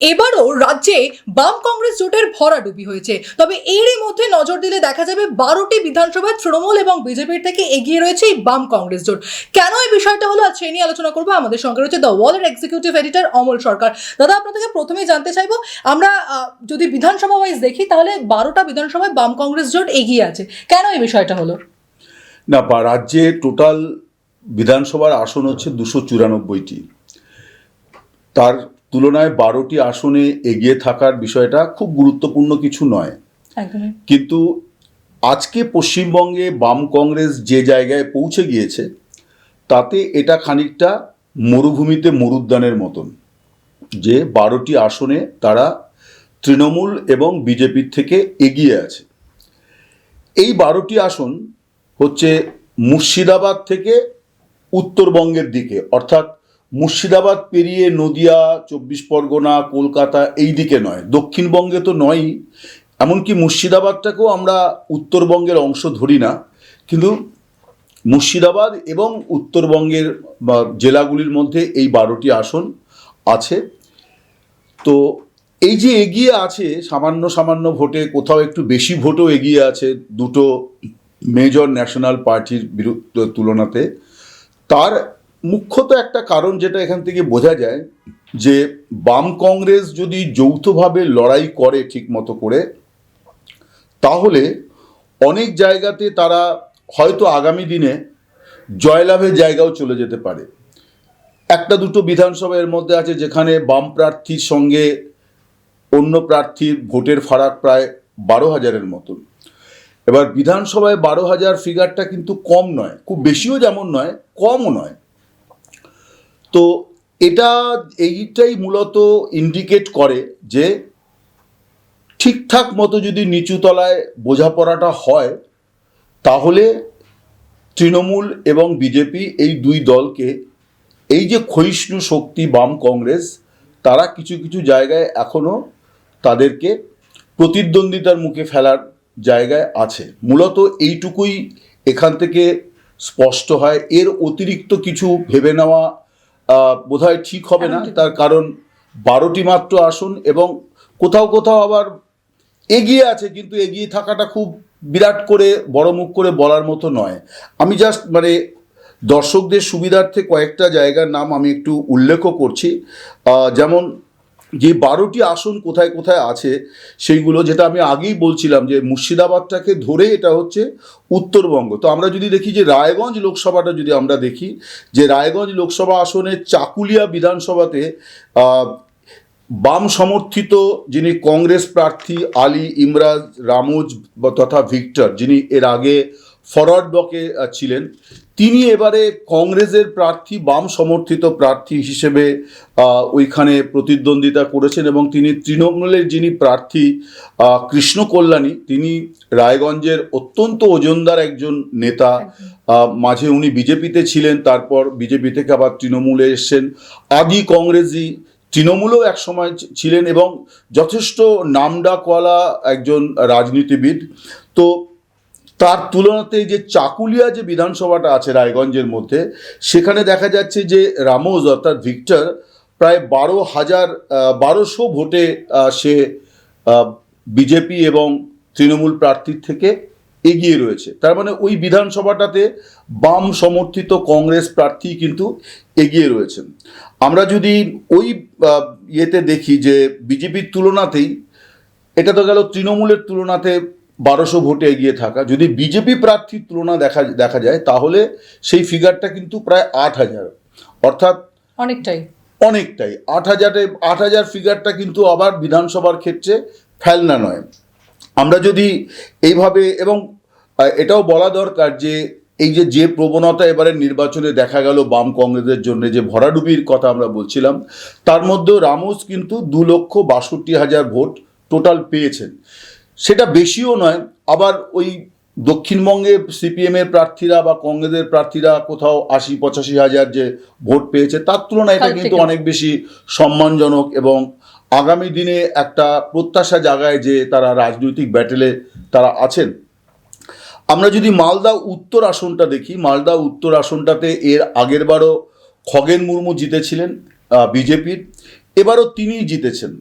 এবারও রাজ্যে বাম কংগ্রেস জোটের ভরাডুবি হয়েছে। তবে এরই মধ্যে নজর দিলে দেখা যাবে বারোটি বিধানসভায় তৃণমূল এবং বিজেপির থেকে এগিয়ে রয়েছে এই বাম কংগ্রেস জোট। কেন এই বিষয়টা হলো আজ সেই নিয়ে আলোচনা করব। আমাদের সঙ্গে রয়েছে দ্য ওয়ালের এক্সিকিউটিভ এডিটর অমল সরকার। দাদা, আপনাদেরকে প্রথমেই জানতে চাইব, আমরা যদি বিধানসভা ওয়াইজ দেখি, তাহলে বারোটা বিধানসভায় বাম কংগ্রেস জোট এগিয়ে আছে। কেন এই বিষয়টা হলো? না, বা, রাজ্যে টোটাল বিধানসভার আসন হচ্ছে দুশো চুরানব্বইটি। তার তুলনায় বারোটি আসনে এগিয়ে থাকার বিষয়টা খুব গুরুত্বপূর্ণ কিছু নয়। কিন্তু আজকে পশ্চিমবঙ্গে বাম কংগ্রেস যে জায়গায় পৌঁছে গিয়েছে তাতে এটা খানিকটা মরুভূমিতে মরুদ্যানের মতন যে বারোটি আসনে তারা তৃণমূল এবং বিজেপির থেকে এগিয়ে আছে। এই বারোটি আসন হচ্ছে মুর্শিদাবাদ থেকে উত্তরবঙ্গের দিকে অর্থাৎ মুর্শিদাবাদ পেরিয়ে নদিয়া, চব্বিশ পরগনা, কলকাতা এই দিকে নয়। দক্ষিণবঙ্গে তো নয়ই। এমনকি মুর্শিদাবাদটাকেও আমরা উত্তরবঙ্গের অংশ ধরি না। কিন্তু মুর্শিদাবাদ এবং উত্তরবঙ্গের বা জেলাগুলির মধ্যে এই বারোটি আসন আছে। তো এই যে এগিয়ে আছে, সামান্য সামান্য ভোটে কোথাও একটু বেশি ভোটও এগিয়ে আছে দুটো মেজর ন্যাশনাল পার্টির বিরুদ্ধে তুলনাতে, তার মুখ্যত একটা কারণ যেটা এখান থেকে বোঝা যায় যে বাম কংগ্রেস যদি যৌথভাবে লড়াই করে ঠিক মতো করে, তাহলে অনেক জায়গাতে তারা হয়তো আগামী দিনে জয়লাভের জায়গাও চলে যেতে পারে। একটা দুটো বিধানসভা এর মধ্যে আছে যেখানে বাম প্রার্থীর সঙ্গে অন্য প্রার্থীর ভোটের ফারাক প্রায় বারো হাজারের মতন। এবার বিধানসভায় বারো হাজার ফিগারটা কিন্তু কম নয়, খুব বেশিও যেমন নয়, কমও নয়। তো এটা, এইটাই মূলত ইন্ডিকেট করে যে ঠিকঠাক মতো যদি নিচুতলায় বোঝাপড়াটা হয়, তাহলে তৃণমূল এবং বিজেপি এই দুই দলকে, এই যে ক্ষয়িষ্ণু শক্তি বাম কংগ্রেস, তারা কিছু কিছু জায়গায় এখনও তাদেরকে প্রতিদ্বন্দ্বিতার মুখে ফেলার জায়গায় আছে। মূলত এইটুকুই এখান থেকে স্পষ্ট হয়। এর অতিরিক্ত কিছু ভেবে নেওয়া বোধহয় ঠিক হবে না। তার কারণ বারোটি মাত্র আসন এবং কোথাও কোথাও আবার এগিয়ে আছে কিন্তু এগিয়ে থাকাটা খুব বিরাট করে বড় মুখ করে বলার মতো নয়। আমি জাস্ট মানে দর্শকদের সুবিধার্থে কয়েকটা জায়গার নাম আমি একটু উল্লেখও করছি। যেমন যে বারোটি আসন কোথায় কোথায় আছে, সেইগুলো যেটা আমি আগেই বলছিলাম যে মুর্শিদাবাদটাকে ধরে এটা হচ্ছে উত্তরবঙ্গ। তো আমরা যদি দেখি যে রায়গঞ্জ লোকসভাটা যদি আমরা দেখি, যে রায়গঞ্জ লোকসভা আসনে চাকুলিয়া বিধানসভাতে বাম সমর্থিত যিনি কংগ্রেস প্রার্থী আলী ইমরাজ, রামোজ তথা ভিক্টর, যিনি এর আগে ফরওয়ার্ড ব্লকে ছিলেন তিনি এবারে কংগ্রেসের প্রার্থী, বাম সমর্থিত প্রার্থী হিসেবে ওইখানে প্রতিদ্বন্দ্বিতা করেছেন এবং তিনি তৃণমূলের যিনি প্রার্থী কৃষ্ণ কল্যাণী, তিনি রায়গঞ্জের অত্যন্ত ওজনদার একজন নেতা। মাঝে উনি বিজেপিতে ছিলেন, তারপর বিজেপি থেকে আবার তৃণমূলে এসছেন। আদি কংগ্রেসই তৃণমূলেও এক সময় ছিলেন এবং যথেষ্ট নামডাকওয়ালা একজন রাজনীতিবিদ। তো তার তুলনাতে যে চাকুলিয়া যে বিধানসভাটা আছে রায়গঞ্জের মধ্যে, সেখানে দেখা যাচ্ছে যে রামোজ অর্থাৎ ভিক্টর প্রায় বারো হাজার বারোশো ভোটে সে বিজেপি এবং তৃণমূল প্রার্থীর থেকে এগিয়ে রয়েছে। তার মানে ওই বিধানসভাটাতে বাম সমর্থিত কংগ্রেস প্রার্থী কিন্তু এগিয়ে রয়েছেন। আমরা যদি ওই ইয়েতে দেখি যে বিজেপির তুলনাতেই, এটা তো গেল তৃণমূলের তুলনাতে বারোশো ভোটে এগিয়ে থাকা। যদি বিজেপি প্রার্থীর তুলনা দেখা দেখা যায় তাহলে সেই ফিগারটা কিন্তু প্রায় আট হাজার। অর্থাৎ অনেকটাই। অনেকটাই। আট হাজারে আট হাজার ফিগারটা কিন্তু আবার বিধানসভার ক্ষেত্রে ফেলনা নয়। আমরা যদি এইভাবে এবং এটাও বলা দরকার যে এই যে যে প্রবণতা এবারে নির্বাচনে দেখা গেল বাম কংগ্রেসের জন্য যে ভরাডুবির কথা আমরা বলছিলাম তার মধ্যেও রামোস কিন্তু দু লক্ষ বাষট্টি হাজার ভোট টোটাল পেয়েছেন। সেটা বেশিও নয় আবার ওই দক্ষিণবঙ্গে সিপিএমের প্রার্থীরা বা কংগ্রেসের প্রার্থীরা কোথাও আশি পঁচাশি হাজার যে ভোট পেয়েছে তার তুলনায় এটা কিন্তু অনেক বেশি সম্মানজনক এবং আগামী দিনে একটা প্রত্যাশা জাগায় যে তারা রাজনৈতিক ব্যাটেলে তারা আছেন। আমরা যদি মালদা উত্তর আসনটা দেখি মালদা উত্তর আসনটাতে এর আগেরবারও খগেন মুর্মু জিতেছিলেন বিজেপির। এবারও তিনিই জিতেছেন।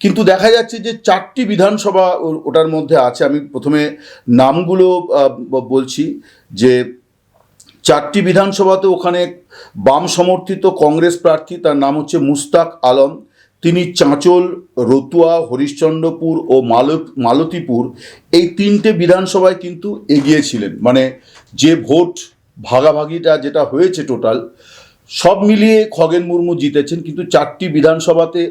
কিন্তু দেখা যাচ্ছে যে চারটি বিধানসভা ওটার মধ্যে আছে। আমি প্রথমে নামগুলো বলছি যে চারটি বিধানসভাতে ওখানে বাম সমর্থিত কংগ্রেস প্রার্থী, তার নাম হচ্ছে মুস্তাক আলম, তিনি চাঁচল, রতুয়া, হরিশ্চন্দ্রপুর ও মালত, মালতীপুর এই তিনটে বিধানসভায় কিন্তু এগিয়েছিলেন। মানে যে ভোট ভাগাভাগিটা যেটা হয়েছে টোটাল, সব মিলিয়ে খগেন মুর্মু জিতেছেন। কিন্তু চারটি বিধানসভাতে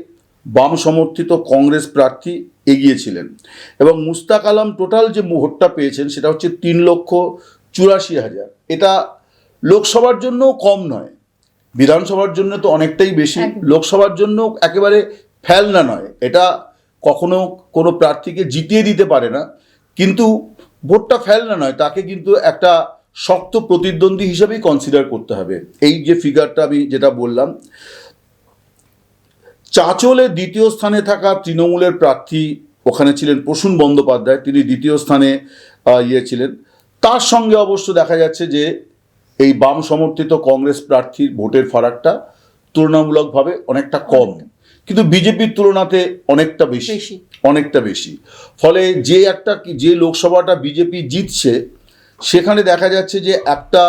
বাম সমর্থিত কংগ্রেস প্রার্থী এগিয়েছিলেন। এবং মুস্তাক আলম টোটাল যে ভোটটা পেয়েছেন সেটা হচ্ছে তিন লক্ষ চুরাশি হাজার। এটা লোকসভার জন্য কম নয়। বিধানসভার জন্য তো অনেকটাই বেশি। লোকসভার জন্য একেবারে ফেলনা নয়। এটা কখনো কোনো প্রার্থীকে জিতিয়ে দিতে পারে না। কিন্তু ভোটটা ফেলনা নয়। তাকে কিন্তু একটা শক্ত প্রতিদ্বন্দ্বী হিসেবেই কনসিডার করতে হবে। এই যে ফিগারটা আমি যেটা বললাম চাঁচলে দ্বিতীয় স্থানে থাকা তৃণমূলের প্রার্থী ওখানে ছিলেন প্রসূন বন্দ্যোপাধ্যায়। তিনি দ্বিতীয় স্থানে ইয়ে ছিলেন। তার সঙ্গে অবশ্য দেখা যাচ্ছে যে এই বাম সমর্থিত কংগ্রেস প্রার্থীর ভোটের ফারাকটা তুলনামূলকভাবে অনেকটা কম। কিন্তু বিজেপির তুলনাতে অনেকটা বেশি। অনেকটা বেশি। ফলে যে একটা যে লোকসভাটা বিজেপি জিতছে সেখানে দেখা যাচ্ছে যে একটা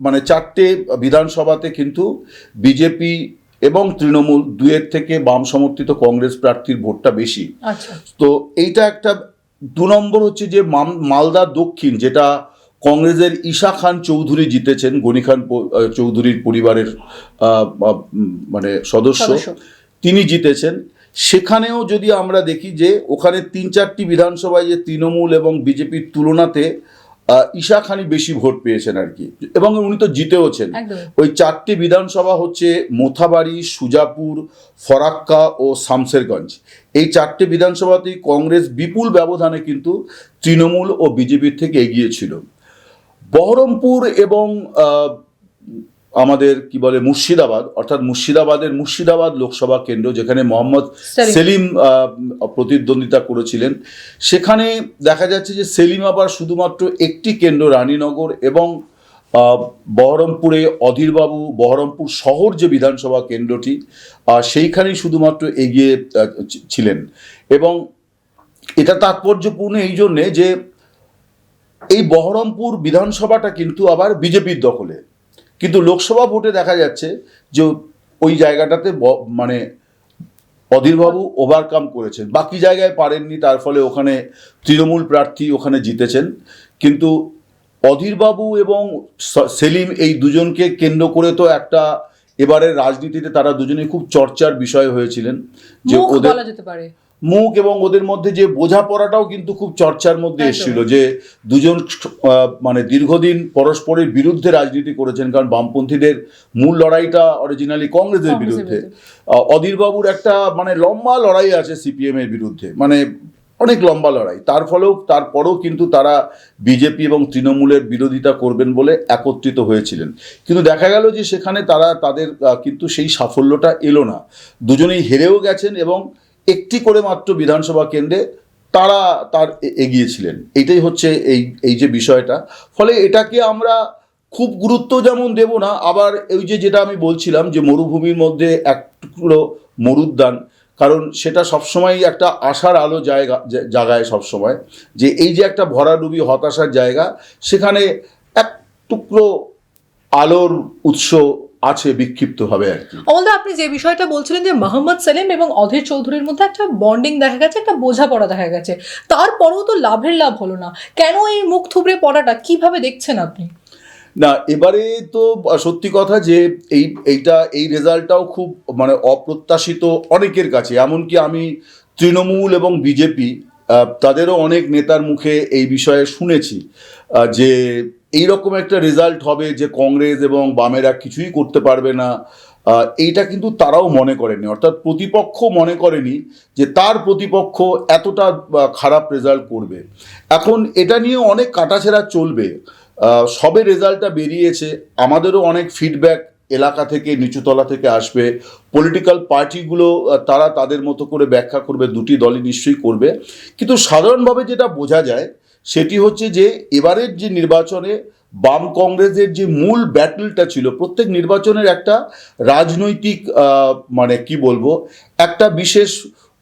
মানে চারটে বিধানসভাতে কিন্তু বিজেপি এবং তৃণমূল দুয়ের থেকে বাম সমর্থিত কংগ্রেস প্রার্থীর ভোটটা বেশি। আচ্ছা। তো এইটা একটা দু নম্বর হচ্ছে যে মালদা দক্ষিণ যেটা কংগ্রেসের ঈশা খান চৌধুরী জিতেছেন গনি খান চৌধুরীর পরিবারের মানে সদস্য। তিনি জিতেছেন। সেখানেও যদি আমরা দেখি যে ওখানে তিন চারটি বিধানসভায় যে তৃণমূল এবং বিজেপির তুলনাতে ঈশা খানি বেশি ভোট পেয়েছেন আর কি। এবং উনি তো জিতেওছেন। ওই চারটি বিধানসভা হচ্ছে মোথাবাড়ি সুজাপুর ফরাক্কা ও শামসেরগঞ্জ। এই চারটি বিধানসভাতেই কংগ্রেস বিপুল ব্যবধানে কিন্তু তৃণমূল ও বিজেপির থেকে এগিয়েছিল বহরমপুর এবং আমাদের কি বলে মুর্শিদাবাদ অর্থাৎ মুর্শিদাবাদের মুর্শিদাবাদ লোকসভা কেন্দ্র যেখানে মোহাম্মদ সেলিম। প্রতিদ্বন্দ্বিতা করেছিলেন। সেখানে দেখা যাচ্ছে যে সেলিম আবার শুধুমাত্র একটি কেন্দ্র রানীনগর এবং বহরমপুরে অধীরবাবু বহরমপুর শহর যে বিধানসভা কেন্দ্রটি সেইখানেই শুধুমাত্র এগিয়ে ছিলেন। এবং এটা তাৎপর্যপূর্ণ এই জন্যে যে এই বহরমপুর বিধানসভাটা কিন্তু আবার বিজেপির দখলে। কিন্তু লোকসভা ভোটে দেখা যাচ্ছে যে ওই জায়গাটাতে মানে অধীরবাবু ওভারকাম করেছেন। বাকি জায়গায় পারেননি তার ফলে ওখানে তৃণমূল প্রার্থী ওখানে জিতেছেন। কিন্তু অধীরবাবু এবং সেলিম এই দুজনকে কেন্দ্র করে তো একটা এবারের রাজনীতিতে তারা দুজনে খুব চর্চার বিষয় হয়েছিলেন। যে ওদের যেতে পারে। মুখ এবং ওদের মধ্যে যে বোঝাপড়াটাও কিন্তু খুব চর্চার মধ্যে এসেছিল যে দুজন মানে দীর্ঘদিন পরস্পরের বিরুদ্ধে রাজনীতি করেছেন কারণ বামপন্থীদের মূল লড়াইটা অরিজিনালি কংগ্রেসের বিরুদ্ধে। অধীরবাবুর একটা মানে লম্বা লড়াই আছে সিপিএম এর বিরুদ্ধে মানে অনেক লম্বা লড়াই। তার ফলেও তারপরেও কিন্তু তারা বিজেপি এবং তৃণমূলের বিরোধিতা করবেন বলে একত্রিত হয়েছিলেন। কিন্তু দেখা গেল যে সেখানে তারা তাদের কিন্তু সেই সাফল্যটা এলো না। দুজনেই হেরেও গেছেন এবং একটি করে মাত্র বিধানসভা কেন্দ্রে তারা তার এগিয়েছিলেন। এইটাই হচ্ছে এই এই যে বিষয়টা। ফলে এটাকে আমরা খুব গুরুত্ব যেমন দেব না, আবার ওই যে যেটা আমি বলছিলাম যে মরুভূমির মধ্যে এক টুকরো মরুদ্যান, কারণ সেটা সবসময় একটা আশার আলো জায়গা জাগায় সবসময়, যে এই যে একটা ভরাডুবি, হতাশার জায়গা, সেখানে এক টুকরো আলোর উৎস আছে বিক্ষিপ্তভাবে আর কি। অমলদা আপনি যে বিষয়টা বলছিলেন যে মোহাম্মদ সেলিম এবং অধীর চৌধুরীর মধ্যে একটা বন্ডিং দেখা গেছে একটা বোঝাপড়া দেখা গেছে। তারপরেও তো লাভের লাভ হলো না। কেন এই মুখ থুবড়ে পড়াটা? কীভাবে দেখছেন আপনি? না এবারে তো সত্যি কথা যে এই এইটা এই রেজাল্টটাও খুব মানে অপ্রত্যাশিত অনেকের কাছে। এমনকি আমি তৃণমূল এবং বিজেপি তাদেরও অনেক নেতার মুখে এই বিষয়ে শুনেছি যে এই রকম একটা রেজাল্ট হবে যে কংগ্রেস এবং বামেরা কিছুই করতে পারবে না। এইটা কিন্তু তারাও মনে করেনি অর্থাৎ প্রতিপক্ষ মনে করেনি যে তার প্রতিপক্ষ এতটা খারাপ রেজাল্ট করবে। এখন এটা নিয়ে অনেক কাটাছেড়া চলবে। সবে রেজাল্টটা বেরিয়েছে। আমাদেরও অনেক ফিডব্যাক এলাকা থেকে, নিচুতলা থেকে আসবে। পলিটিক্যাল পার্টিগুলো তারা তাদের মতো করে ব্যাখ্যা করবে। দুটি দলই নিশ্চয়ই করবে। কিন্তু সাধারণভাবে যেটা বোঝা যায় সেটি হচ্ছে যে এবারের যে নির্বাচনে বাম কংগ্রেসের যে মূল ব্যাটলটা ছিল, প্রত্যেক নির্বাচনের একটা রাজনৈতিক মানে কি বলব, একটা বিশেষ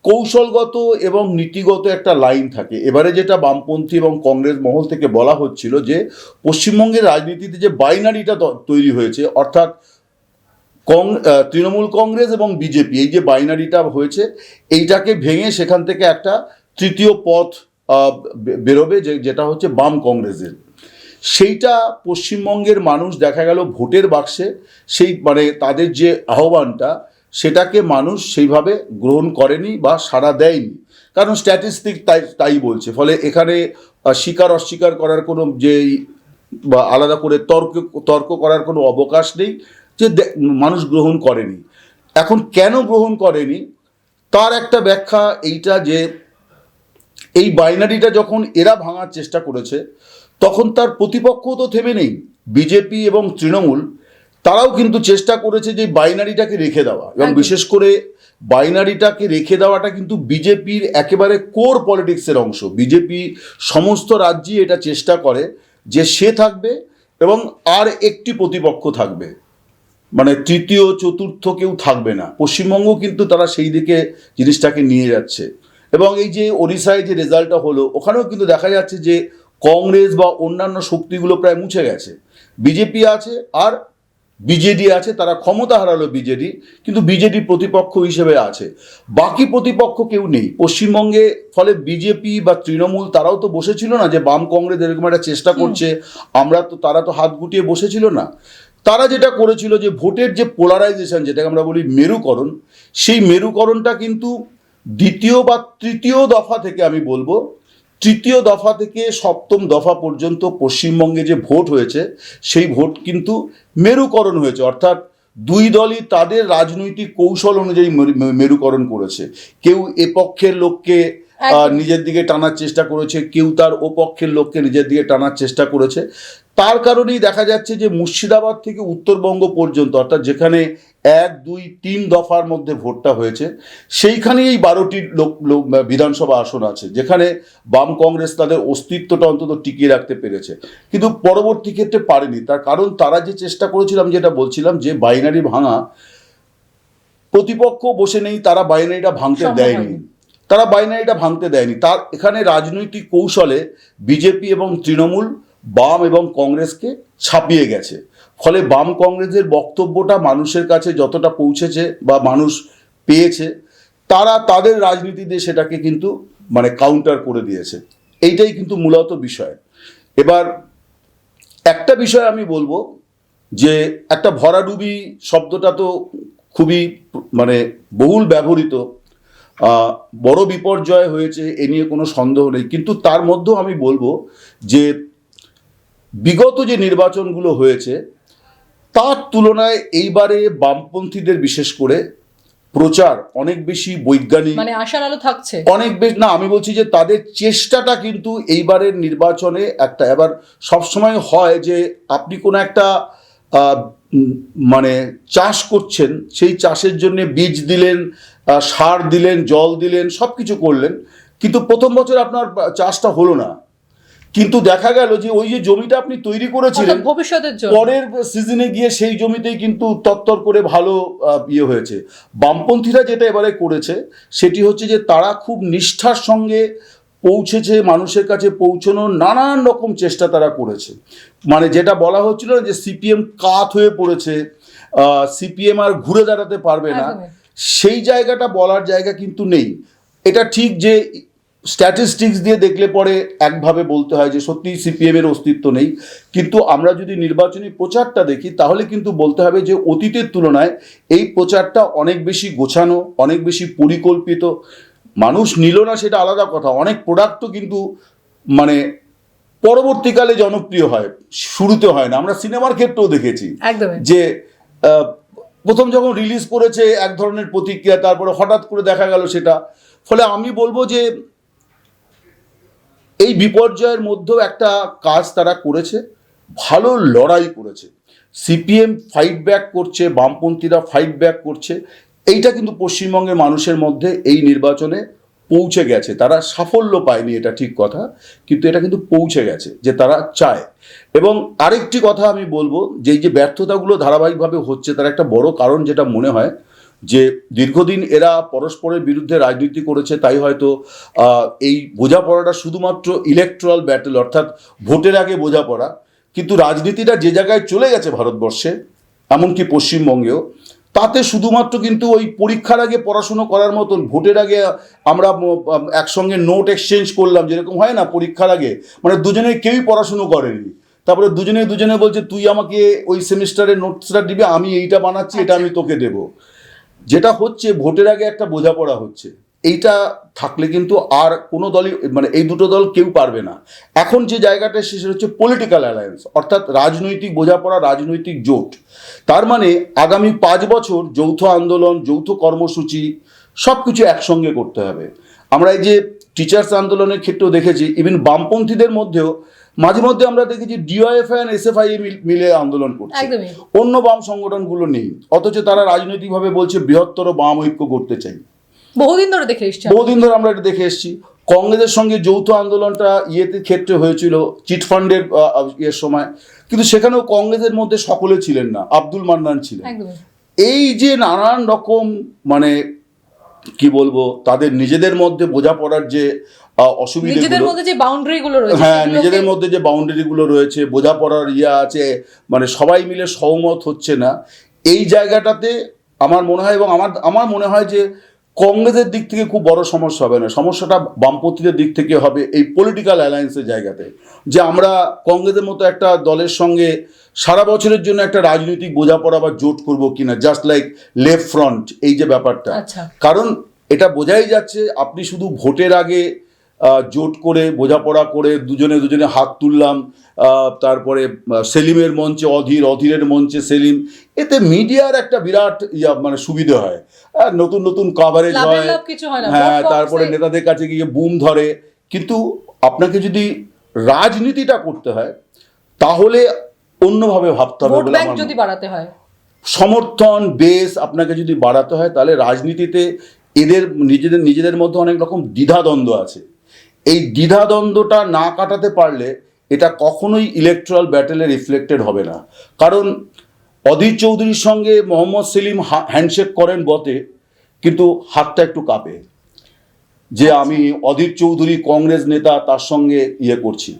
কৌশলগত এবং নীতিগত একটা লাইন থাকে। এবারে যেটা বামপন্থী এবং কংগ্রেস মহল থেকে বলা হচ্ছিল যে, পশ্চিমবঙ্গের রাজনীতিতে যে বাইনারিটা তৈরি হয়েছে, অর্থাৎ কং তৃণমূল কংগ্রেস এবং বিজেপি, এই যে বাইনারিটা হয়েছে, এইটাকে ভেঙে সেখান থেকে একটা তৃতীয় পথ বেরোবে যে যেটা হচ্ছে বাম কংগ্রেসের। সেইটা পশ্চিমবঙ্গের মানুষ দেখা গেল ভোটের বাক্সে, সেই মানে তাদের যে আহ্বানটা, সেটাকে মানুষ সেইভাবে গ্রহণ করেনি বা সাড়া দেয়নি। কারণ স্ট্যাটিস্টিক তাই তাই বলছে। ফলে এখানে স্বীকার অস্বীকার করার কোনো যে বা আলাদা করে তর্ক তর্ক করার কোনো অবকাশ নেই যে মানুষ গ্রহণ করেনি। এখন কেন গ্রহণ করেনি? তার একটা ব্যাখ্যা এইটা যে এই বাইনারিটা যখন এরা ভাঙার চেষ্টা করেছে তখন তার প্রতিপক্ষ তো থেমে নেই। বিজেপি এবং তৃণমূল তারাও কিন্তু চেষ্টা করেছে যে বাইনারিটাকে রেখে দেওয়া। এবং বিশেষ করে বাইনারিটাকে রেখে দেওয়াটা কিন্তু বিজেপির একেবারে কোর পলিটিক্সের অংশ। বিজেপি সমস্ত রাজ্যই এটা চেষ্টা করে যে সে থাকবে এবং আর একটি প্রতিপক্ষ থাকবে। মানে তৃতীয় চতুর্থ কেউ থাকবে না। পশ্চিমবঙ্গ কিন্তু তারা সেই দিকে জিনিসটাকে নিয়ে যাচ্ছে। এবং এই যে ওড়িশায় যে রেজাল্টটা হলো ওখানেও কিন্তু দেখা যাচ্ছে যে কংগ্রেস বা অন্যান্য শক্তিগুলো প্রায় মুছে গেছে। বিজেপি আছে আর বিজেডি আছে তারা ক্ষমতা হারালো বিজেডি কিন্তু বিজেডি প্রতিপক্ষ হিসেবে আছে। বাকি প্রতিপক্ষ কেউ নেই। পশ্চিমবঙ্গে ফলে বিজেপি বা তৃণমূল তারাও তো বসেছিল না যে বাম কংগ্রেস এরকম একটা চেষ্টা করছে আমরা তো তারা তো হাত গুটিয়ে বসেছিল না। তারা যেটা করেছিল যে ভোটের যে পোলারাইজেশন যেটাকে আমরা বলি মেরুকরণ সেই মেরুকরণটা কিন্তু দ্বিতীয় বা তৃতীয় দফা থেকে আমি বলব তৃতীয় দফা থেকে সপ্তম দফা পর্যন্ত পশ্চিমবঙ্গে যে ভোট হয়েছে সেই ভোট কিন্তু মেরুকরণ হয়েছে। অর্থাৎ দুই দলই তাদের রাজনৈতিক কৌশল অনুযায়ী মেরুকরণ করেছে। কেউ এ পক্ষের লোককে নিজের দিকে টানার চেষ্টা করেছে কেউ তার ও পক্ষের লোককে নিজের দিকে টানার চেষ্টা করেছে। তার কারণেই দেখা যাচ্ছে যে মুর্শিদাবাদ থেকে উত্তরবঙ্গ পর্যন্ত অর্থাৎ যেখানে এক দুই তিন দফার মধ্যে ভোটটা হয়েছে সেইখানেই এই বারোটি লোক লোক- বিধানসভা আসন আছে যেখানে বাম কংগ্রেস তাদের অস্তিত্বটা অন্তত টিকিয়ে রাখতে পেরেছে। কিন্তু পরবর্তী ক্ষেত্রে পারেনি তার কারণ তারা যে চেষ্টা করেছিলাম যেটা বলছিলাম যে বাইনারি ভাঙা প্রতিপক্ষ বসে নেই তারা বাইনারিটা ভাঙতে দেয়নি। তারা বাইনারিটা ভাঙতে দেয়নি। তার এখানে রাজনৈতিক কৌশলে বিজেপি এবং তৃণমূল বাম এবং কংগ্রেসকে ছাপিয়ে গেছে। ফলে বাম কংগ্রেসের বক্তব্যটা মানুষের কাছে যতটা পৌঁছেছে বা মানুষ পেয়েছে, তারা তাদের রাজনীতি দিয়ে সেটাকে কিন্তু মানে কাউন্টার করে দিয়েছে। এইটাই কিন্তু মূলত বিষয়। এবার একটা বিষয় আমি বলব যে একটা ভরাডুবি শব্দটা তো খুবই মানে বহুল ব্যবহৃত। বড় বিপর্যয় হয়েছে, এ নিয়ে কোনো সন্দেহ নেই। কিন্তু তার মধ্যেও আমি বলব যে বিগত যে নির্বাচনগুলো হয়েছে তার তুলনায় এইবারে বামপন্থীদের বিশেষ করে প্রচার অনেক বেশি বৈজ্ঞানিক। মানে আশার আলো থাকছে। অনেক বেশ না আমি বলছি যে তাদের চেষ্টাটা কিন্তু এইবারের নির্বাচনে একটা এবার সবসময় হয় যে আপনি কোনো একটা মানে চাষ করছেন সেই চাষের জন্য বীজ দিলেন সার দিলেন জল দিলেন সব কিছু করলেন কিন্তু প্রথম বছর আপনার চাষটা হলো না। কিন্তু দেখা গেল যে ওই যে জমিটা আপনি তৈরি করেছিলেন ভবিষ্যতের জন্য। পরের সিজনে গিয়ে সেই জমিতেই কিন্তু তত্তর করে ভালো ইয়ে হয়েছে। বামপন্থীরা যেটা এবারে করেছে সেটি হচ্ছে যে তারা খুব নিষ্ঠার সঙ্গে পৌঁছেছে মানুষের কাছে পৌঁছানোর নানান রকম চেষ্টা তারা করেছে। মানে যেটা বলা হচ্ছিল না যে সিপিএম কাত হয়ে পড়েছে সিপিএম আর ঘুরে দাঁড়াতে পারবে না। সেই জায়গাটা বলার জায়গা কিন্তু নেই। এটা ঠিক যে স্ট্যাটিস্টিক্স দিয়ে দেখলে পরে একভাবে বলতে হয় যে সত্যি সিপিএম এর অস্তিত্ব নেই। কিন্তু আমরা যদি নির্বাচনী প্রচারটা দেখি তাহলে কিন্তু বলতে হবে যে অতীতের তুলনায় এই প্রচারটা অনেক বেশি গোছানো অনেক বেশি পরিকল্পিত। মানুষ নিল না সেটা আলাদা কথা। অনেক প্রোডাক্টও কিন্তু মানে পরবর্তীকালে জনপ্রিয় হয় শুরুতে হয় না। আমরা সিনেমার ক্ষেত্রেও দেখেছি যে প্রথম যখন রিলিজ করেছে এক ধরনের প্রতিক্রিয়া তারপরে হঠাৎ করে দেখা গেল সেটা। ফলে আমি বলব যে এই বিপর্যয়ের মধ্যেও একটা কাজ তারা করেছে, ভালো লড়াই করেছে। সিপিএম ফাইট ব্যাক করছে, বামপন্থীরা ফাইট ব্যাক করছে। এইটা কিন্তু পশ্চিমবঙ্গের মানুষের মধ্যে এই নির্বাচনে পৌঁছে গেছে। তারা সাফল্য পায়নি, এটা ঠিক কথা, কিন্তু এটা কিন্তু পৌঁছে গেছে, যে তারা চায়। এবং আরেকটি কথা আমি বলব, যে যে ব্যর্থতাগুলো ধারাবাহিকভাবে হচ্ছে, তার একটা বড় কারণ যেটা মনে হয় যে দীর্ঘদিন এরা পরস্পরের বিরুদ্ধে রাজনীতি করেছে তাই হয়তো এই বোঝাপড়াটা শুধুমাত্র ইলেকট্রাল ব্যাটেল অর্থাৎ ভোটের আগে বোঝাপড়া। কিন্তু রাজনীতিটা যে জায়গায় চলে গেছে ভারতবর্ষে এমনকি পশ্চিমবঙ্গেও তাতে শুধুমাত্র কিন্তু ওই পরীক্ষার আগে পড়াশুনো করার মতন ভোটের আগে আমরা একসঙ্গে নোট এক্সচেঞ্জ করলাম যেরকম হয় না পরীক্ষার আগে মানে দুজনে কেউই পড়াশুনো করেনি। তারপরে দুজনে দুজনে বলছে তুই আমাকে ওই সেমিস্টারের নোটসটা দিবি আমি এইটা বানাচ্ছি এটা আমি তোকে দেবো। যেটা হচ্ছে, ভোটের আগে একটা বোঝাপড়া হচ্ছে। এইটা থাকলে কিন্তু আর কোনো দলই মানে এই দুটো দল কেউ পারবে না। এখন যে জায়গাটা সেটা হচ্ছে পলিটিক্যাল অ্যালায়েন্স অর্থাৎ রাজনৈতিক বোঝাপড়া, রাজনৈতিক জোট। তার মানে আগামী পাঁচ বছর যৌথ আন্দোলন, যৌথ কর্মসূচি সব কিছু একসঙ্গে করতে হবে। আমরা এই যে টিচার্স আন্দোলনের ক্ষেত্রেও দেখেছি ইভেন বামপন্থীদের মধ্যেও মাঝে মধ্যে আমরা দেখেছি ডিওএফআই অ্যান্ড এসএফআই মিলে আন্দোলন করছে। অন্য বাম সংগঠনগুলো নেই। অথচ তারা রাজনৈতিকভাবে বলছে বৃহত্তর বাম ঐক্য করতে চাই। বহুদিন ধরে দেখে এসছি বহুদিন ধরে আমরা এটা দেখে এসেছি। কংগ্রেসের সঙ্গে যৌথ আন্দোলনটা ইয়েতে ক্ষেত্রে হয়েছিল চিটফান্ডের ইয়ের সময়। কিন্তু সেখানেও কংগ্রেসের মধ্যে সকলে ছিলেন না আব্দুল মান্নান ছিলেন। এই যে নানান রকম মানে কি বলব তাদের নিজেদের মধ্যে বোঝাপড়ার যে আহ, নিজেদের মধ্যে যে বাউন্ডারি গুলো রয়েছে হ্যাঁ নিজেদের মধ্যে যে বাউন্ডারিগুলো রয়েছে বোঝাপড়ার ইয়ে আছে মানে সবাই মিলে সহমত হচ্ছে না। এই জায়গাটাতে আমার মনে হয় এবং আমার আমার মনে হয় যে কংগ্রেসের দিক থেকে খুব বড় সমস্যা হবে না। সমস্যাটা বামপন্থীদের দিক থেকে হবে এই পলিটিক্যাল অ্যালায়েন্সের জায়গাতে। যে আমরা কংগ্রেসের মতো একটা দলের সঙ্গে সারা বছরের জন্য একটা রাজনৈতিক বোঝাপড়া বা জোট করব কিনা জাস্ট লাইক লেফট ফ্রন্ট এই যে ব্যাপারটা। আচ্ছা। কারণ এটা বোঝাই যাচ্ছে আপনি শুধু ভোটের আগে জোট করে বোঝাপড়া করে দুজনে দুজনে হাত তুললাম। আহ, তারপরে সেলিমের মঞ্চে অধীর অধীরের মঞ্চে সেলিম। এতে মিডিয়ার একটা বিরাট ইয়া মানে সুবিধা হয়। আর নতুন নতুন কাভারেজ হয়। হয় তারপরে নেতাদের কাছে গিয়ে বুম ধরে। কিন্তু আপনাকে যদি রাজনীতিটা করতে হয় তাহলে অন্যভাবে ভাবতে হবে যদি বাড়াতে হয়। সমর্থন বেস আপনাকে যদি বাড়াতে হয় তাহলে রাজনীতিতে এদের নিজেদের নিজেদের মধ্যে অনেক রকম দ্বিধাদ্বন্দ্ব আছে। এই দ্বিধাদ্বন্দ্বটা না কাটাতে পারলে এটা কখনোই ইলেকট্রাল ব্যাটেলে রিফ্লেক্টেড হবে না। কারণ অধীর চৌধুরীর সঙ্গে মোহাম্মদ সেলিম হ্যান্ডশেক করেন বটে কিন্তু হাতটা একটু কাঁপে। যে আমি অধীর চৌধুরী কংগ্রেস নেতা তার সঙ্গে ইয়ে করছি।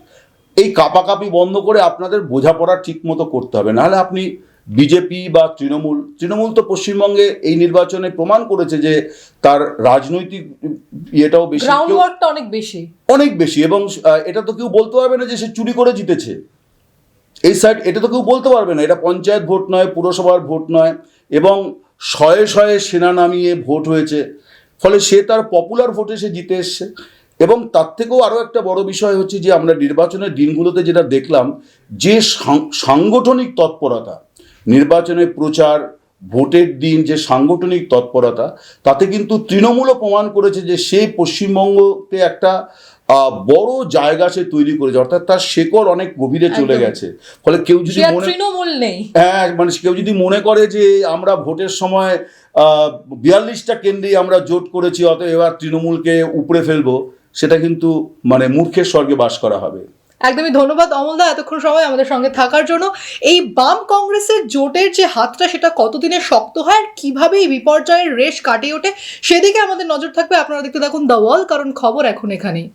এই কাপাকাপি বন্ধ করে আপনাদের বোঝাপড়া ঠিক মতো করতে হবে। নাহলে আপনি বিজেপি বা তৃণমূল তৃণমূল তো পশ্চিমবঙ্গে এই নির্বাচনে প্রমাণ করেছে যে তার রাজনৈতিক ইয়েটাও বেশি অনেক বেশি। অনেক বেশি এবং এটা তো কেউ বলতে পারবে না যে সে চুরি করে জিতেছে। এই সাইড এটা তো কেউ বলতে পারবে না এটা পঞ্চায়েত ভোট নয় পুরসভার ভোট নয় এবং শয়ে শয়ে সেনা নামিয়ে ভোট হয়েছে। ফলে সে তার পপুলার ভোটে সে জিতে এসছে। এবং তার থেকেও আরও একটা বড় বিষয় হচ্ছে যে আমরা নির্বাচনের দিনগুলোতে যেটা দেখলাম যে সাংগঠনিক তৎপরতা নির্বাচনের প্রচার ভোটের দিন যে সাংগঠনিক তৎপরতা তাতে কিন্তু তৃণমূলও প্রমাণ করেছে যে সে পশ্চিমবঙ্গকে একটা বড় জায়গা সে তৈরি করেছে। অর্থাৎ তার শেকড় অনেক গভীরে চলে গেছে। ফলে কেউ যদি মনে তৃণমূল নেই। হ্যাঁ মানে কেউ যদি মনে করে যে আমরা ভোটের সময় বিয়াল্লিশটা কেন্দ্রে আমরা জোট করেছি অতএব এবার তৃণমূলকে উপড়ে ফেলব সেটা কিন্তু মানে মূর্খের স্বর্গে বাস করা হবে। একদমই ধন্যবাদ অমলদা এতক্ষণ সময় আমাদের সঙ্গে থাকার জন্য। এই বাম কংগ্রেসের জোটের যে হাতটা, সেটা কতদিনে শক্ত হয় আর কীভাবে এই বিপর্যয়ের রেশ কাটিয়ে ওঠে, সেদিকে আমাদের নজর থাকবে। আপনারা দেখতে থাকুন দ্য ওয়াল, কারণ খবর এখন এখানেই।